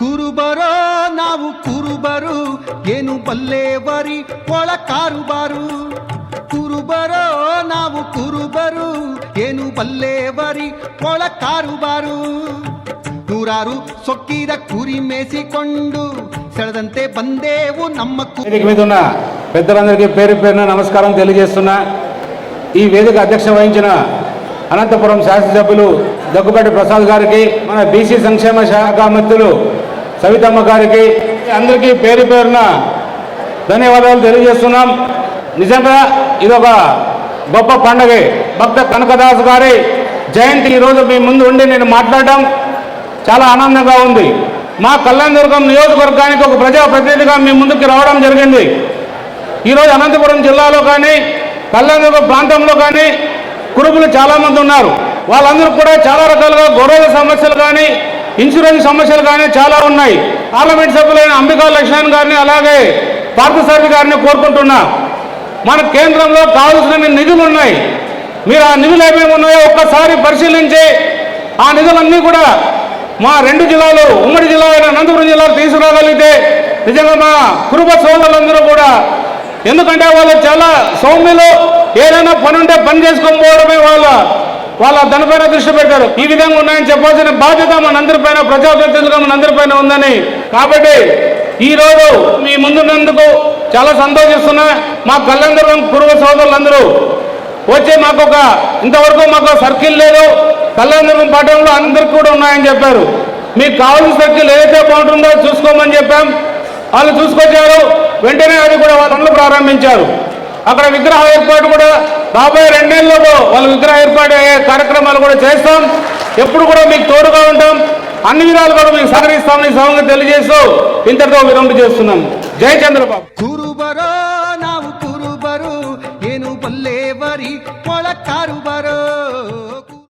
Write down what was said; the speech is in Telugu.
ಕುರುಬರೋ ನಾವು ಕುರುಬರು ಏನು ಬಲ್ಲೇವರಿ ಒಳ ಕಾರುಬಾರು ಕುರುಬರೋ ನಾವು ಕುರುಬರು ಏನು ಬಲ್ಲೇವರಿ ಒಳ ಕಾರುಬಾರು ನೂರಾರು ಸೊಕ್ಕಿದ ಕುರಿ ಮೇಸಿಕೊಂಡು ಸೆಳೆದಂತೆ ಬಂದೇವು ನಮ್ಮ ಕು వేదిక మీద ఉన్న పెద్దలందరికీ పేరు పేరున నమస్కారం తెలియజేస్తున్నా ఈ వేదిక అధ్యక్ష వహించిన అనంతపురం శాసనసభ్యులు దగ్గుబాటి ప్రసాద్ గారికి మన బీసీ సంక్షేమ శాఖ మంత్రులు సవితమ్మ గారికి అందరికీ పేరు పేరున ధన్యవాదాలు తెలియజేస్తున్నాం. నిజంగా ఇదొక గొప్ప పండుగ. భక్త కనకదాస్ గారి జయంతి ఈరోజు మీ ముందు ఉండి నేను మాట్లాడడం చాలా ఆనందంగా ఉంది. మా కళ్యాణదుర్గం నియోజకవర్గానికి ఒక ప్రజాప్రతినిధిగా మీ ముందుకు రావడం జరిగింది. ఈరోజు అనంతపురం జిల్లాలో కానీ కళ్యాణదుర్గం ప్రాంతంలో కానీ కురుపులు చాలామంది ఉన్నారు. వాళ్ళందరూ కూడా చాలా రకాలుగా గొర్రెల సమస్యలు కానీ ఇన్సూరెన్స్ సమస్యలు కానీ చాలా ఉన్నాయి. పార్లమెంట్ సభ్యులైన అంబికా లక్ష్మణ్ గారిని అలాగే పార్థసారథి గారిని కోరుకుంటున్నా. మన కేంద్రంలో కావలసిన నిధులు ఉన్నాయి. మీరు ఆ నిధులు ఏమేమి ఉన్నాయో ఒక్కసారి పరిశీలించి ఆ నిధులన్నీ కూడా మా రెండు జిల్లాలు ఉమ్మడి జిల్లా అయిన అనంతపురం జిల్లాకు తీసుకురాగలిగితే నిజంగా మా కుటుంబ సోదరులందరూ కూడా ఎందుకంటే వాళ్ళు చాలా సౌమ్యులు ఏదైనా పని ఉంటే పని చేసుకోకపోవడమే వాళ్ళ వాళ్ళ దానిపైన దృష్టి పెట్టారు. ఈ విధంగా ఉన్నాయని చెప్పాల్సిన బాధ్యత మనందరిపైన ప్రజాప్రతినిధులుగా మనందరిపైన ఉందని. కాబట్టి ఈ రోజు మీ ముందున్నందుకు చాలా సంతోషిస్తున్నా. మా కళ్యాణదుర్గం పూర్వ సోదరులందరూ వచ్చే మాకు ఒక ఇంతవరకు మాకు సర్కిల్ లేదు. కళ్యాణదుర్గం పట్టణంలో అందరికి కూడా ఉన్నాయని చెప్పారు. మీకు కావాల్సిన సర్కిల్ ఏదైతే బాగుంటుందో చూసుకోమని చెప్పాం. వాళ్ళు చూసుకొచ్చారు. వెంటనే అది కూడా వాళ్ళు ప్రారంభించారు. అక్కడ విగ్రహ ఏర్పాటు కూడా రాబోయే రెండేళ్ళలో వాళ్ళ విగ్రహ ఏర్పాటు అయ్యే కార్యక్రమాలు కూడా చేస్తాం. ఎప్పుడు కూడా మీకు తోడుగా ఉంటాం. అన్ని విధాలు కూడా మీకు సహకరిస్తామని సమంగా తెలియజేస్తూ ఇంతటితో విరమణ చేస్తున్నాం జై చంద్రబాబు. కురుబరో.